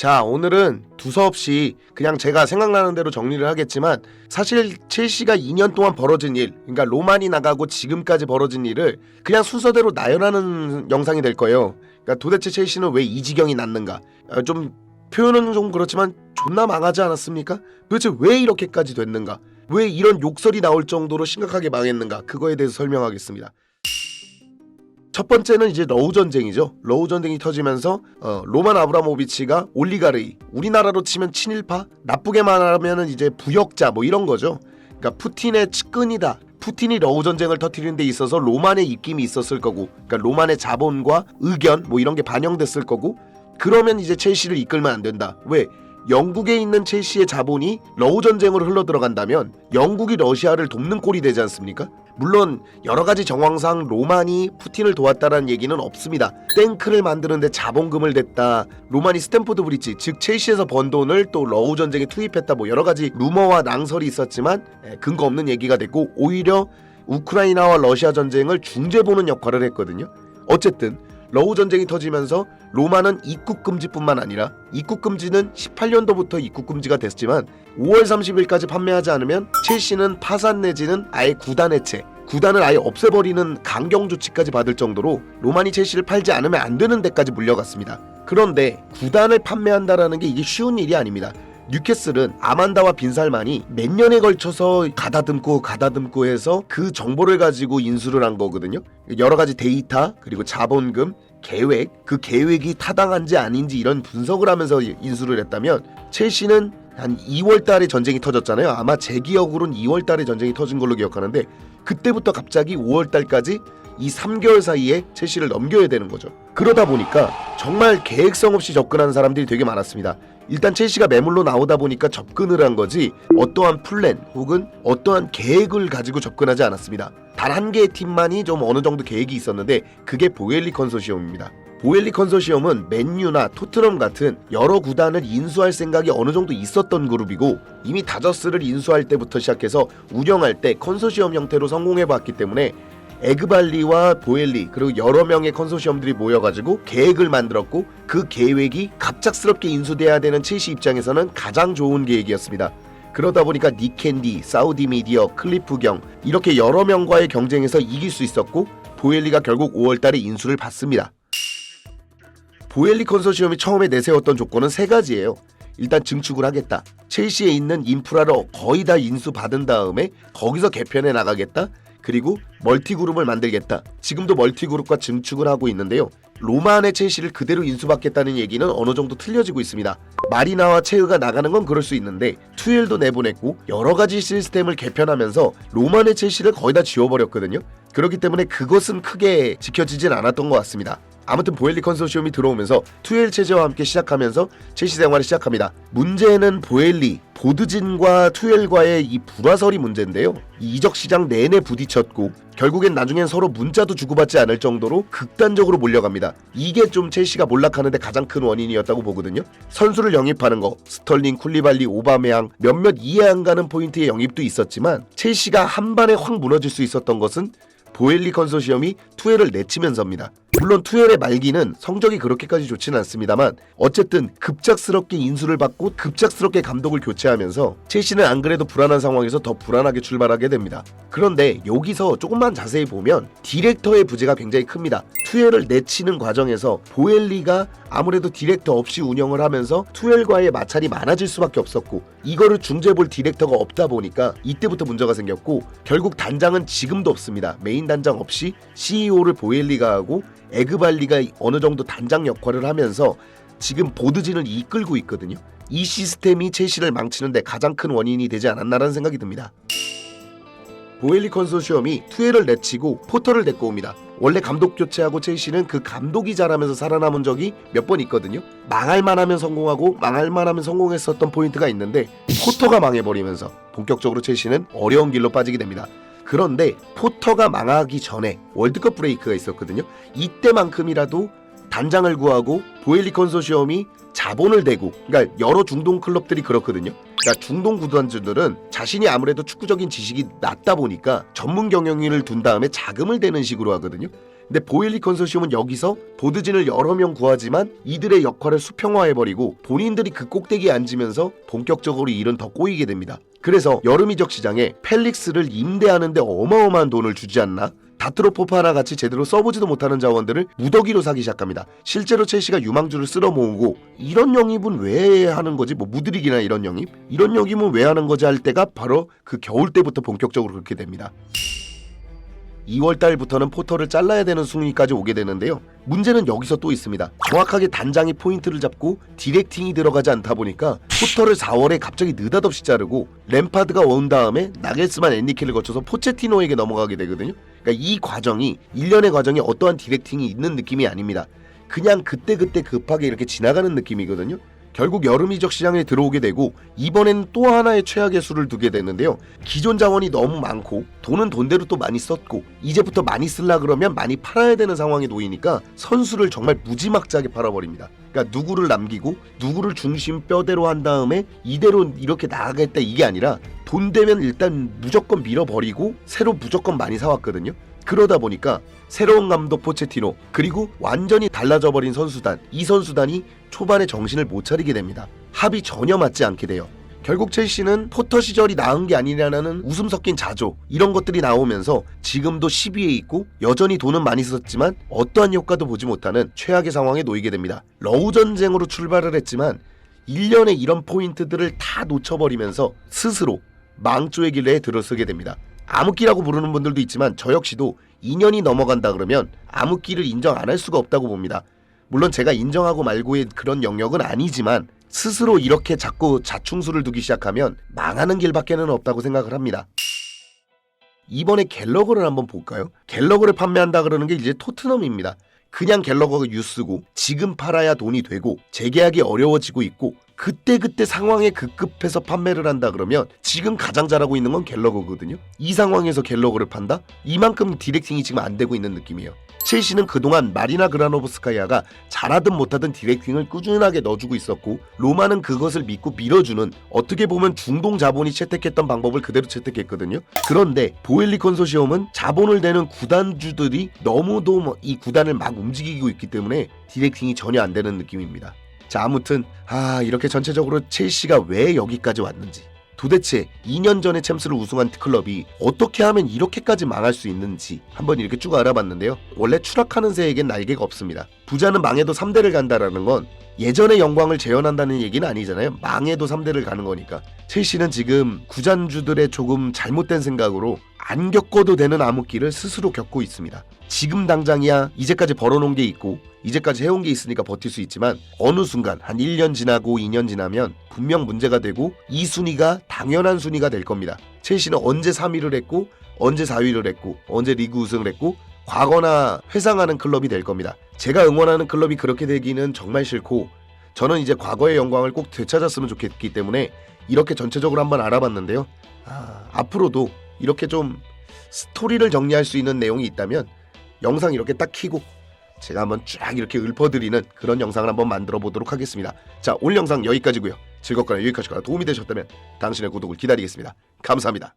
자, 오늘은 두서없이 그냥 제가 생각나는 대로 정리를 하겠지만 사실 첼시가 2년 동안 벌어진 일, 그러니까 로만이 나가고 지금까지 벌어진 일을 그냥 순서대로 나열하는 영상이 될 거예요. 그러니까 도대체 첼시는 왜 이 지경이 났는가? 어, 좀 표현은 좀 그렇지만 존나 망하지 않았습니까? 도대체 왜 이렇게까지 됐는가? 왜 이런 욕설이 나올 정도로 심각하게 망했는가? 그거에 대해서 설명하겠습니다. 첫 번째는 이제 러우 전쟁이죠. 러우 전쟁이 터지면서 어, 로만 아브라모비치가 올리가르이, 우리나라로 치면 친일파, 나쁘게 말하면은 이제 부역자 뭐 이런 거죠. 그러니까 푸틴의 측근이다. 푸틴이 러우 전쟁을 터뜨리는 데 있어서 로만의 입김이 있었을 거고, 그러니까 로만의 자본과 의견 뭐 이런 게 반영됐을 거고, 그러면 이제 첼시를 이끌면 안 된다. 왜? 영국에 있는 첼시의 자본이 러우 전쟁으로 흘러 들어간다면 영국이 러시아를 돕는 꼴이 되지 않습니까? 물론 여러 가지 정황상 로만이 푸틴을 도왔다라는 얘기는 없습니다. 탱크를 만드는데 자본금을 댔다. 로만이 스탠포드 브릿지 즉 첼시에서 번 돈을 또 러우 전쟁에 투입했다. 뭐 여러 가지 루머와 낭설이 있었지만 에, 근거 없는 얘기가 됐고 오히려 우크라이나와 러시아 전쟁을 중재 보는 역할을 했거든요. 어쨌든 러우 전쟁이 터지면서 로마는 입국 금지뿐만 아니라 입국 금지는 18년도부터 입국 금지가 됐지만 5월 30일까지 판매하지 않으면 첼시는 파산 내지는 아예 구단 해체, 구단을 아예 없애버리는 강경 조치까지 받을 정도로 로마니 첼시를 팔지 않으면 안 되는 데까지 물려갔습니다. 그런데 구단을 판매한다라는 게 이게 쉬운 일이 아닙니다. 뉴캐슬은 아만다와 빈살만이 몇 년에 걸쳐서 가다듬고 가다듬고 해서 그 정보를 가지고 인수를 한 거거든요. 여러 가지 데이터 그리고 자본금 계획 그 계획이 타당한지 아닌지 이런 분석을 하면서 인수를 했다면 첼시는 한 2월 달에 전쟁이 터졌잖아요. 아마 제 기억으로는 2월 달에 전쟁이 터진 걸로 기억하는데 그때부터 갑자기 5월 달까지 이 3개월 사이에 첼시를 넘겨야 되는 거죠. 그러다 보니까 정말 계획성 없이 접근하는 사람들이 되게 많았습니다. 일단 첼시가 매물로 나오다 보니까 접근을 한 거지 어떠한 플랜 혹은 어떠한 계획을 가지고 접근하지 않았습니다. 단 한 개의 팀만이 좀 어느 정도 계획이 있었는데 그게 보엘리 컨소시엄입니다. 보엘리 컨소시엄은 맨유나 토트넘 같은 여러 구단을 인수할 생각이 어느 정도 있었던 그룹이고 이미 다저스를 인수할 때부터 시작해서 운영할 때 컨소시엄 형태로 성공해 봤기 때문에 에그발리와 보엘리 그리고 여러 명의 컨소시엄들이 모여가지고 계획을 만들었고 그 계획이 갑작스럽게 인수돼야 되는 첼시 입장에서는 가장 좋은 계획이었습니다. 그러다 보니까 니캔디, 사우디 미디어, 클리프 경 이렇게 여러 명과의 경쟁에서 이길 수 있었고 보엘리가 결국 5월달에 인수를 받습니다. 보엘리 컨소시엄이 처음에 내세웠던 조건은 세 가지예요. 일단 증축을 하겠다. 첼시에 있는 인프라를 거의 다 인수 받은 다음에 거기서 개편해 나가겠다. 그리고 멀티그룹을 만들겠다. 지금도 멀티그룹과 증축을 하고 있는데요. 로마안의 첼시를 그대로 인수받겠다는 얘기는 어느 정도 틀려지고 있습니다. 마리나와 체흐가 나가는 건 그럴 수 있는데 투엘도 내보냈고 여러 가지 시스템을 개편하면서 로마안의 첼시를 거의 다 지워버렸거든요. 그렇기 때문에 그것은 크게 지켜지진 않았던 것 같습니다. 아무튼 보엘리 컨소시엄이 들어오면서 투엘 체제와 함께 시작하면서 첼시 생활을 시작합니다. 문제는 보엘리, 보드진과 투엘과의 이 불화설이 문제인데요. 이 이적 시장 내내 부딪혔고 결국엔 나중엔 서로 문자도 주고받지 않을 정도로 극단적으로 몰려갑니다. 이게 좀 첼시가 몰락하는데 가장 큰 원인이었다고 보거든요. 선수를 영입하는 거, 스털링, 쿨리발리, 오바메양 몇몇 이해 안 가는 포인트의 영입도 있었지만 첼시가 한 반에 확 무너질 수 있었던 것은 보엘리 컨소시엄이 투엘을 내치면서입니다. 물론 투엘의 말기는 성적이 그렇게까지 좋지는 않습니다만 어쨌든 급작스럽게 인수를 받고 급작스럽게 감독을 교체하면서 첼시는 안 그래도 불안한 상황에서 더 불안하게 출발하게 됩니다. 그런데 여기서 조금만 자세히 보면 디렉터의 부재가 굉장히 큽니다. 투엘을 내치는 과정에서 보엘리가 아무래도 디렉터 없이 운영을 하면서 투엘과의 마찰이 많아질 수밖에 없었고 이거를 중재볼 디렉터가 없다 보니까 이때부터 문제가 생겼고 결국 단장은 지금도 없습니다. 메인 단장 없이 CEO를 보엘리가 하고 에그발리가 어느 정도 단장 역할을 하면서 지금 보드진을 이끌고 있거든요. 이 시스템이 첼시를 망치는데 가장 큰 원인이 되지 않았나라는 생각이 듭니다. 보엘리 컨소시엄이 투엘을 내치고 포터를 데리고 옵니다. 원래 감독 교체하고 첼시는 그 감독이 잘하면서 살아남은 적이 몇 번 있거든요. 망할 만 하면 성공하고 망할 만 하면 성공했었던 포인트가 있는데 포터가 망해버리면서 본격적으로 첼시는 어려운 길로 빠지게 됩니다. 그런데 포터가 망하기 전에 월드컵 브레이크가 있었거든요. 이때만큼이라도 단장을 구하고 보엘리 컨소시엄이 자본을 대고 그러니까 여러 중동 클럽들이 그렇거든요. 그러니까 중동 구단주들은 자신이 아무래도 축구적인 지식이 낮다 보니까 전문 경영인을 둔 다음에 자금을 대는 식으로 하거든요. 근데 보일리 컨소시엄은 여기서 보드진을 여러 명 구하지만 이들의 역할을 수평화해버리고 본인들이 그 꼭대기에 앉으면서 본격적으로 일은 더 꼬이게 됩니다. 그래서 여름 이적 시장에 펠릭스를 임대하는데 어마어마한 돈을 주지 않나? 다트로포프 하나 같이 제대로 써보지도 못하는 자원들을 무더기로 사기 시작합니다. 실제로 첼시가 유망주를 쓸어 모으고 이런 영입은 왜 하는 거지? 뭐 무드릭이나 이런 영입? 이런 영입은 왜 하는 거지 할 때가 바로 그 겨울 때부터 본격적으로 그렇게 됩니다. 2월 달부터는 포터를 잘라야 되는 순위까지 오게 되는데요. 문제는 여기서 또 있습니다. 정확하게 단장이 포인트를 잡고 디렉팅이 들어가지 않다 보니까 포터를 4월에 갑자기 느닷없이 자르고 램파드가 온 다음에 나겔스만 앤니케를 거쳐서 포체티노에게 넘어가게 되거든요. 그러니까 이 과정이 1년의 과정이 어떠한 디렉팅이 있는 느낌이 아닙니다. 그냥 그때그때 급하게 이렇게 지나가는 느낌이거든요. 결국 여름 이적 시장에 들어오게 되고 이번에는 또 하나의 최악의 수를 두게 되는데요. 기존 자원이 너무 많고 돈은 돈대로 또 많이 썼고 이제부터 많이 쓸라 그러면 많이 팔아야 되는 상황에 놓이니까 선수를 정말 무지막지하게 팔아버립니다. 그러니까 누구를 남기고 누구를 중심 뼈대로 한 다음에 이대로 이렇게 나가겠다 이게 아니라 돈 되면 일단 무조건 밀어버리고 새로 무조건 많이 사왔거든요. 그러다 보니까 새로운 감독 포체티노 그리고 완전히 달라져 버린 선수단 이 선수단이 초반에 정신을 못 차리게 됩니다. 합이 전혀 맞지 않게 돼요. 결국 첼시는 포터 시절이 나은 게 아니냐는 웃음 섞인 자조 이런 것들이 나오면서 지금도 10위에 있고 여전히 돈은 많이 썼지만 어떠한 효과도 보지 못하는 최악의 상황에 놓이게 됩니다. 러우 전쟁으로 출발을 했지만 1년에 이런 포인트들을 다 놓쳐버리면서 스스로 망조의 길에 들어서게 됩니다. 암흑기라고 부르는 분들도 있지만 저 역시도 2년이 넘어간다 그러면 암흑기를 인정 안 할 수가 없다고 봅니다. 물론 제가 인정하고 말고의 그런 영역은 아니지만 스스로 이렇게 자꾸 자충수를 두기 시작하면 망하는 길밖에는 없다고 생각을 합니다. 이번에 갤러거를 한번 볼까요? 갤러거를 판매한다 그러는 게 이제 토트넘입니다. 그냥 갤러거가 유스고 지금 팔아야 돈이 되고 재계약이 어려워지고 있고 그때 그때 상황에 급급해서 판매를 한다 그러면 지금 가장 잘하고 있는 건 갤러거거든요. 이 상황에서 갤러거를 판다? 이만큼 디렉팅이 지금 안 되고 있는 느낌이에요. 첼시는 그동안 마리나 그라노브스카야가 잘하든 못하든 디렉팅을 꾸준하게 넣어주고 있었고 로마는 그것을 믿고 밀어주는 어떻게 보면 중동 자본이 채택했던 방법을 그대로 채택했거든요. 그런데 보엘리 컨소시엄은 자본을 내는 구단주들이 너무도 뭐이 구단을 막 움직이고 있기 때문에 디렉팅이 전혀 안 되는 느낌입니다. 자 아무튼 아 이렇게 전체적으로 첼시가 왜 여기까지 왔는지 도대체 2년 전에 챔스를 우승한 클럽이 어떻게 하면 이렇게까지 망할 수 있는지 한번 이렇게 쭉 알아봤는데요. 원래 추락하는 새에겐 날개가 없습니다. 부자는 망해도 3대를 간다라는 건 예전의 영광을 재현한다는 얘기는 아니잖아요. 망해도 3대를 가는 거니까. 첼시는 지금 구잔주들의 조금 잘못된 생각으로 안 겪어도 되는 암흑기를 스스로 겪고 있습니다. 지금 당장이야 이제까지 벌어놓은 게 있고 이제까지 해온 게 있으니까 버틸 수 있지만 어느 순간 한 1년 지나고 2년 지나면 분명 문제가 되고 이 순위가 당연한 순위가 될 겁니다. 첼시는 언제 3위를 했고 언제 4위를 했고 언제 리그 우승을 했고 과거나 회상하는 클럽이 될 겁니다. 제가 응원하는 클럽이 그렇게 되기는 정말 싫고 저는 이제 과거의 영광을 꼭 되찾았으면 좋겠기 때문에 이렇게 전체적으로 한번 알아봤는데요. 아, 앞으로도 이렇게 좀 스토리를 정리할 수 있는 내용이 있다면 영상 이렇게 딱 키고 제가 한번 쫙 이렇게 읊어드리는 그런 영상을 한번 만들어 보도록 하겠습니다. 자, 오늘 영상 여기까지고요. 즐겁거나 유익하시거나 도움이 되셨다면 당신의 구독을 기다리겠습니다. 감사합니다.